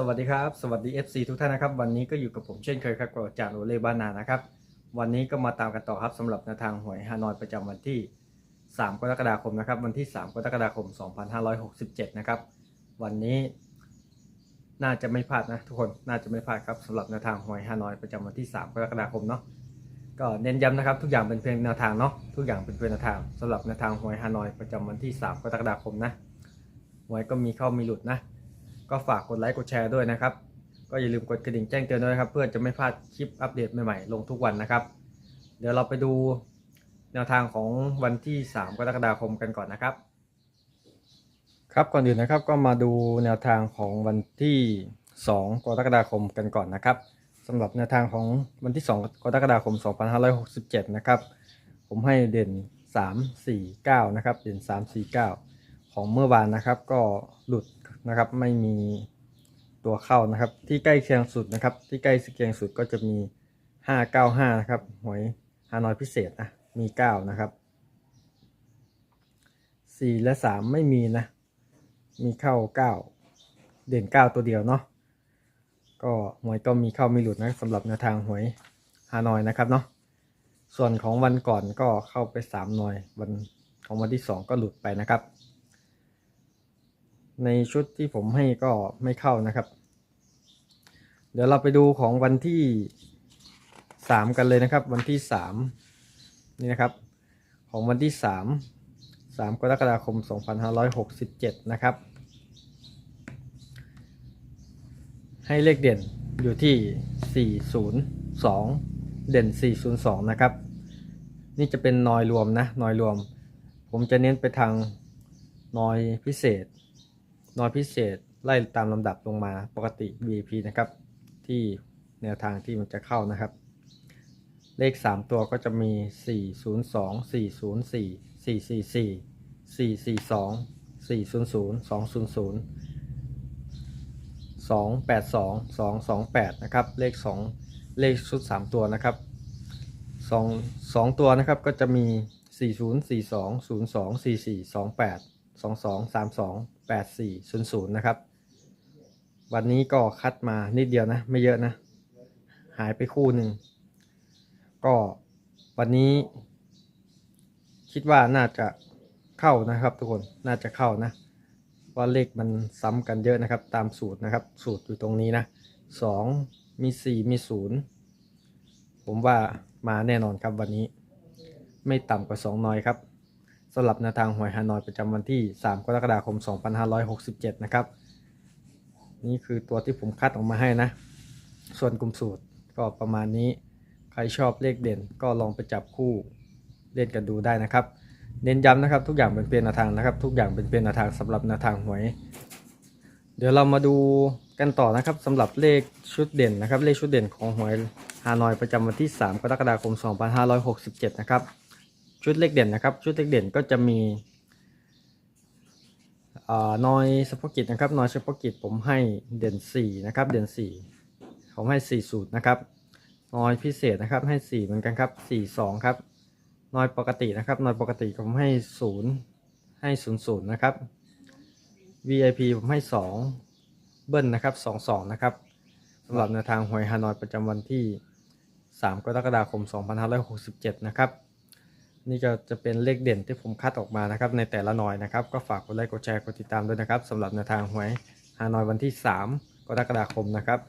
สวัสดีครับ สวัสดี FC ทุกท่านนะครับ วันนี้ก็อยู่กับผมเช่นเคยครับกับอาจารย์โอเล่บ้านนานะครับ วันนี้ก็มาตามกันต่อครับสำหรับแนวทางหวยฮานอยประจำวันที่ 3 กรกฎาคมนะครับ วันที่ 3 กรกฎาคม 2567 นะครับ วันนี้น่าจะไม่พลาดนะทุกคนน่าจะไม่พลาดครับสำหรับแนวทางหวยฮานอยประจำวันที่ 3 กรกฎาคมเนาะก็เน้นย้ำนะครับทุกอย่างเป็นเพียงแนวทางเนาะทุกอย่างเป็นเพียงแนวทางสำหรับแนวทางหวยฮานอยประจำวันที่ 3 กรกฎาคมนะหวยก็มีเข้ามีหลุดนะ ก็ฝากกดไลค์กดแชร์ด้วยนะครับ ก็อย่าลืมกดกระดิ่งแจ้งเตือนด้วยนะครับ เพื่อจะไม่พลาดคลิปอัปเดตใหม่ๆ ลงทุกวันนะครับ เดี๋ยวเราไปดูแนวทางของวันที่ 3 กรกฎาคมกันก่อนนะครับ ครับก่อนอื่นนะครับก็มาดูแนวทางของวันที่ 2 กรกฎาคมกันก่อนนะครับสำหรับแนวทางของวันที่ 2 กรกฎาคม 2567 นะครับ ผมให้เด่น 3 4 9 นะครับ เด่น 3 4 9 ของเมื่อวานนะครับก็หลุดนะครับไม่มีตัวเข้านะครับ ที่ใกล้เคียงสุดนะครับ ที่ใกล้เคียงสุดก็จะมี 595 นะครับหวยฮานอยพิเศษนะมี 9 นะครับ 4 และ 3 ไม่มีนะ มีเข้า 9 เด่น 9 ตัวเดียวเนาะก็หวยก็มีเข้ามีหลุดนะสำหรับแนวทางหวยฮานอยนะครับเนาะส่วนของวันก่อนก็เข้าไป3หน่วยวันของวันที่ 2 ก็หลุดไปนะครับ ในชุดที่ผมให้ก็ไม่เข้านะครับ เดี๋ยวเราไปดูของวันที่3กันเลยนะครับ วันที่3นี่นะครับ ของวันที่3 3กรกฎาคม2567นะครับ ให้เลขเด่นอยู่ที่ 402 เด่น 402 นะครับ นี่จะเป็นนอยรวมนะนอยรวม ผมจะเน้นไปทางนอยพิเศษ นอยพิเศษไล่ตามลำดับลงมาปกติ VIP นะครับ ที่แนวทางที่มันจะเข้านะครับ เลข 3 ตัวก็จะมี 402 404 444 442 400 200 282 228 นะครับ เลข 2 เลขชุด 3 ตัวนะครับ 2 2 ตัวนะครับก็จะมี 40 42 02 44 28 22 32 84 00 นะครับ วันนี้ก็คัดมานิดเดียวนะ ไม่เยอะนะ หายไปคู่หนึ่ง ก็วันนี้ คิดว่าน่าจะเข้านะครับ ทุกคนน่าจะเข้านะว่าเลขมันซ้ำกันเยอะนะครับ ตามสูตรนะครับ สูตรอยู่ตรงนี้นะสองมีสี่มีศูนย์ผมว่ามาแน่นอนครับวันนี้ ไม่ต่ำกว่าสองน้อยครับ สำหรับแนวทางหวยฮานอยประจำวันที่ 3 กรกฎาคม 2567 นะครับ นี่คือตัวที่ผมคัดออกมาให้นะ ส่วนกลุ่มสูตรก็ประมาณนี้ ใครชอบเลขเด่นก็ลองไปจับคู่เล่นกันดูได้นะครับ เน้นย้ำนะครับทุกอย่างเป็นเพียงแนวทางนะครับ ทุกอย่างเป็นเพียงแนวทางสำหรับแนวทางหวย เดี๋ยวเรามาดูกันต่อนะครับสำหรับเลขชุดเด่นนะครับ เลขชุดเด่นของหวยฮานอยประจำวันที่ 3 กรกฎาคม 2567 นะครับ ชุดเลขเด่นนะครับ ชุดเลขเด่นก็จะมีนอยเฉพาะกิจนะครับนอยเฉพาะกิจผมให้เด่น4นะครับ เด่น4ผมให้4สูตรนะครับนอยพิเศษนะครับให้ 4 เหมือนกันครับ 4 2 ครับนอยปกตินะครับนอยปกติผมให้ 0 ให้ 0 0 นะครับ VIP ผมให้ 2 เบิ้ลนะครับ 2 2 นะครับสำหรับแนวทางหวยฮานอยประจำวันที่ 3 กรกฎาคม 2567 นะครับ นี่ก็จะเป็นเลขเด่นที่ผมคัดออกมานะครับ ในแต่ละหน่อยนะครับ ก็ฝากกดไลค์กดแชร์กดติดตามด้วยนะครับสำหรับแนวทางหวยฮานอยวันที่ 3 กรกฎาคมนะครับ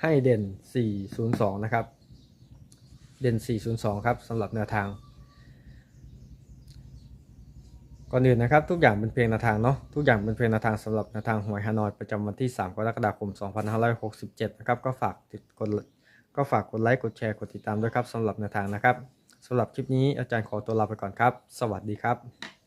ให้เด่น 402 นะครับ เด่น 402 ครับสำหรับแนวทาง ก่อนอื่นนะครับ ทุกอย่างเป็นเพียงแนวทางเนาะทุกอย่างเป็นเพียงแนวทางสำหรับแนวทางหวยฮานอยประจำวันที่ 3 กรกฎาคม 2567 นะครับ ก็ฝากติดกดก็ฝากกดไลค์กดแชร์กดติดตามด้วยครับสำหรับแนวทางนะครับ สำหรับคลิปนี้อาจารย์ขอตัวลาไปก่อนครับ สวัสดีครับ